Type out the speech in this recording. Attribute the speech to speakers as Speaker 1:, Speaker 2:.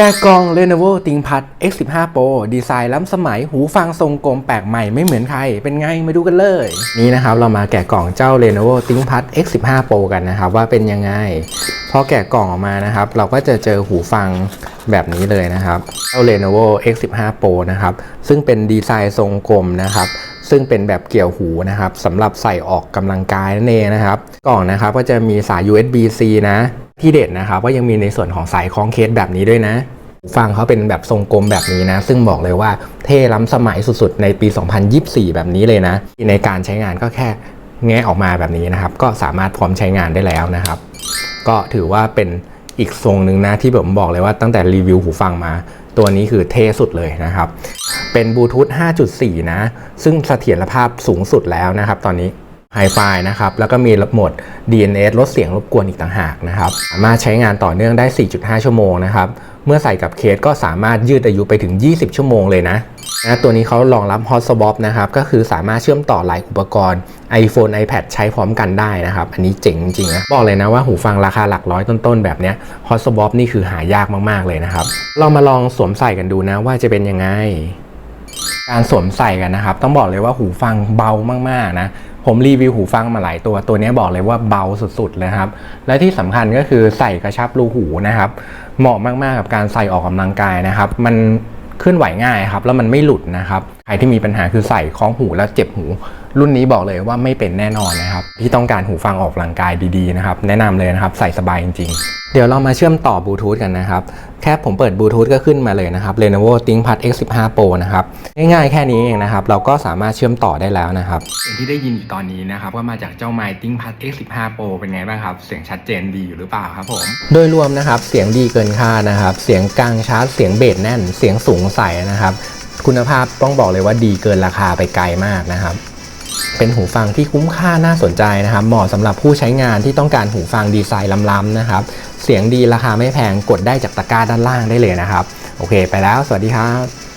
Speaker 1: แกกล่อง Lenovo ThinkPad X15 Pro ดีไซน์ล้ำสมัยหูฟังทรงกลมแปลกใหม่ไม่เหมือนใคร เป็นไงมาดูกันเลย นี่นะครับเรามาแกะกล่องเจ้า Lenovo ThinkPad X15 Pro กันนะครับว่าเป็นยังไงพอแกะกล่องออกมานะครับ เราก็จะเจอหูฟังแบบนี้เลยนะครับเจ้า Lenovo X15 Pro นะครับซึ่งเป็นดีไซน์ทรงกลมนะครับ ซึ่งเป็นแบบเกี่ยวหูนะครับสำหรับใส่ออกกำลังกายนั่นเองนะครับกล่องนะครับก็จะมีสาย USB-C นะ ที่เด็ดนะครับก็ยังมีในส่วนของสายคล้องเคสแบบนี้ด้วยนะหูฟังเขาเป็นแบบทรงกลมแบบนี้นะ ซึ่งบอกเลยว่าเท่ล้ำสมัยสุดๆ ในปี 2024 แบบนี้เลยนะ ในการใช้งานก็แค่แงะออกมาแบบนี้นะครับ ก็สามารถพร้อมใช้งานได้แล้วนะครับ ก็ถือว่าเป็นอีกทรงหนึ่งนะที่ผมบอกเลยว่าตั้งแต่รีวิวหูฟังมา ตัวนี้คือเท่สุดเลยนะครับ เป็นบลูทูธ5.4 นะ ซึ่งเสถียรภาพสูงสุดแล้วนะครับตอนนี้ไฮไฟนะครับ แล้วก็มีระบบโหมด DNS ลดเสียงรบกวนอีกต่างหากนะครับ สามารถใช้งานต่อเนื่องได้ 4.5 ชั่วโมงนะครับ เมื่อใส่กับเคสก็สามารถยืดอายุไปถึง 20 ชั่วโมงเลยนะนะตัวนี้เขารองรับ Hotspot นะครับ ก็คือสามารถเชื่อมต่อหลายอุปกรณ์ iPhone iPad ใช้พร้อมกันได้นะครับ อันนี้เจ๋งจริงนะ บอกเลยนะว่าหูฟังราคาหลักร้อยต้นๆ แบบเนี้ย Hotspot นี่คือหายากมากๆเลยนะครับ เรามาลองสวมใส่กันดูนะว่าจะเป็นยังไง การสวมใส่กันนะครับ ต้องบอกเลยว่าหูฟังเบามากๆนะ ผมรีวิวหูฟังมาหลายตัว ตัวนี้บอกเลยว่าเบาสุดๆเลยครับ และที่สำคัญก็คือใส่กระชับรูหูนะครับ เหมาะมากๆกับการใส่ออกกำลังกายนะครับ มันเคลื่อนไหวง่ายครับ แล้วมันไม่หลุดนะครับ ใครที่มีปัญหาคือใส่คล้องหูแล้วเจ็บหู รุ่นนี้บอกเลยว่าไม่เป็นแน่นอนนะครับ ที่ต้องการหูฟังออกกำลังกายดีๆนะครับ แนะนำเลยนะครับ ใส่สบายจริงๆ เดี๋ยวเรามาเชื่อมต่อบลูทูธกันนะครับ แค่ผมเปิดบลูทูธก็ขึ้นมาเลยนะครับ Lenovo ThinkPad X15 Pro นะครับ ง่ายๆแค่นี้เองนะครับ เราก็สามารถเชื่อมต่อได้แล้วนะครับสิ่งที่ได้ยินอยู่ตอนนี้นะครับก็มาจากเจ้าไมค์ ThinkPad X15 Pro เป็นไงบ้างครับ เสียงชัดเจนดีอยู่หรือเปล่าครับผม โดยรวมนะครับเสียงดีเกินคาดนะครับ เสียงกลางชาร์จเสียงเบสแน่น เสียงสูงใสนะครับ คุณภาพต้องบอกเลยว่าดีเกินราคาไปไกลมากนะครับ เป็นหูฟังที่คุ้มค่าน่าสนใจนะครับ เหมาะสำหรับผู้ใช้งานที่ต้องการหูฟังดีไซน์ล้ำๆนะครับ เสียงดีราคาไม่แพงกดได้จากตะกร้าด้านล่างได้เลยนะครับ โอเค ไปแล้ว สวัสดีครับ